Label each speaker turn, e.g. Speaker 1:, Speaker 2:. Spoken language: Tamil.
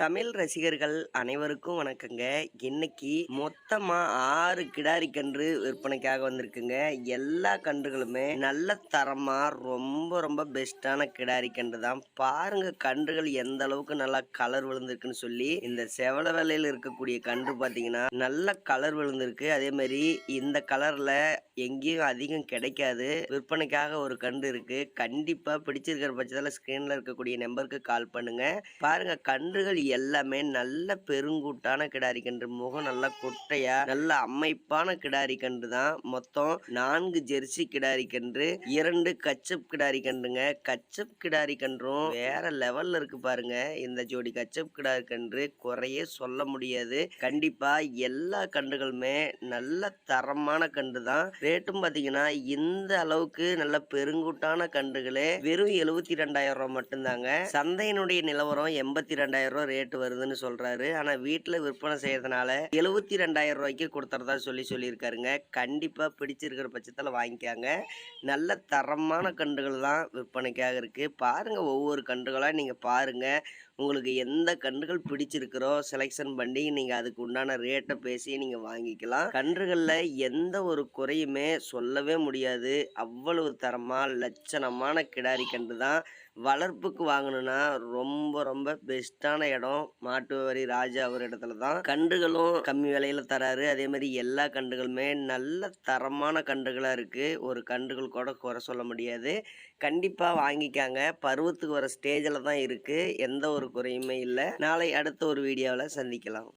Speaker 1: தமிழ் ரசிகர்கள் அனைவருக்கும் வணக்கங்க. இன்னைக்கு மொத்தமா ஆறு கிடாரி கன்று விற்பனைக்காக வந்திருக்குங்க. எல்லா கன்றுகளுமே நல்ல தரமா ரொம்ப ரொம்ப பெஸ்டான கிடாரி கன்று தான். பாருங்க கன்றுகள் எந்த அளவுக்கு நல்லா கலர் விழுந்திருக்குன்னு சொல்லி. இந்த செவல வேலையில் இருக்கக்கூடிய கன்று பாத்தீங்கன்னா நல்ல கலர் விழுந்திருக்கு. அதே மாதிரி இந்த கலர்ல எங்கேயும் அதிகம் கிடைக்காது. விற்பனைக்காக ஒரு கன்று இருக்கு. கண்டிப்பா பிடிச்சிருக்கிற பட்சத்தில் ஸ்கிரீன்ல இருக்கக்கூடிய நம்பருக்கு கால் பண்ணுங்க. பாருங்க கன்றுகள் எல்லாமே நல்ல பெருங்கூட்டான கிடாரி கன்று முகம் நல்லா குட்டையா நல்ல அமைப்பான கிடாரி கன்று தான் மொத்தம் நான்கு ஜெர்சி கிடாரி கன்று இரண்டு கச்சப் கிடாரி கன்றுங்க கச்சப் கிடாரி கன்றும் வேற லெவல்ல இருக்கு பாருங்க. இந்த ஜோடி கச்சப் கிடாரி கன்று குறையே சொல்ல முடியாது. கண்டிப்பா எல்லா கன்றுகளுமே நல்ல தரமான கன்று தான் ரேட்டும் பாத்தீங்கன்னா இந்த அளவுக்கு நல்ல பெருங்கூட்டான கன்றுகளே வெறும் எழுபத்தி ரெண்டாயிரம் ரூபாய் மட்டும்தாங்க. சந்தையினுடைய நிலவரம் எண்பத்தி ரெண்டாயிரம் ரூபாய் ரேட்டு வருதுன்னு சொல்றாரு. ஆனா வீட்டில் விற்பனை செய்யறதுனால எழுபத்தி ரெண்டாயிரம் ரூபாய்க்கு கொடுத்துறதா சொல்லி சொல்லியிருக்காருங்க. கண்டிப்பா பிடிச்சிருக்கிற பட்சத்தில் வாங்கிக்காங்க. நல்ல தரமான கன்றுகள் தான் விற்பனைக்காக இருக்கு. பாருங்க ஒவ்வொரு கன்றுகளாக நீங்க பாருங்க. உங்களுக்கு எந்த கன்றுகள் பிடிச்சிருக்கிறோ செலெக்ஷன் பண்ணி நீங்கள் அதுக்கு உண்டான ரேட்டை பேசி நீங்கள் வாங்கிக்கலாம். கன்றுகளில் எந்த ஒரு குறையுமே சொல்லவே முடியாது. அவ்வளவு தரமாக லட்சணமான கிடாரி கன்று தான். வளர்ப்புக்கு வாங்கணும்னா ரொம்ப ரொம்ப பெஸ்ட்டான இடம். இடம் மாட்டுவரி ராஜா ஒரு இடத்துல தான் கன்றுகளும் கம்மி விலையில தராரு. அதே மாதிரி எல்லா கன்றுகளுமே நல்ல தரமான கன்றுகளாக இருக்குது ஒரு கன்றுகள் கூட குறை சொல்ல முடியாது. கண்டிப்பாக வாங்கிக்காங்க. பருவத்துக்கு வர ஸ்டேஜில் தான் இருக்குது எந்த ஒரு குறையுமே இல்லை. நாளை அடுத்த ஒரு வீடியோவில் சந்திக்கலாம்.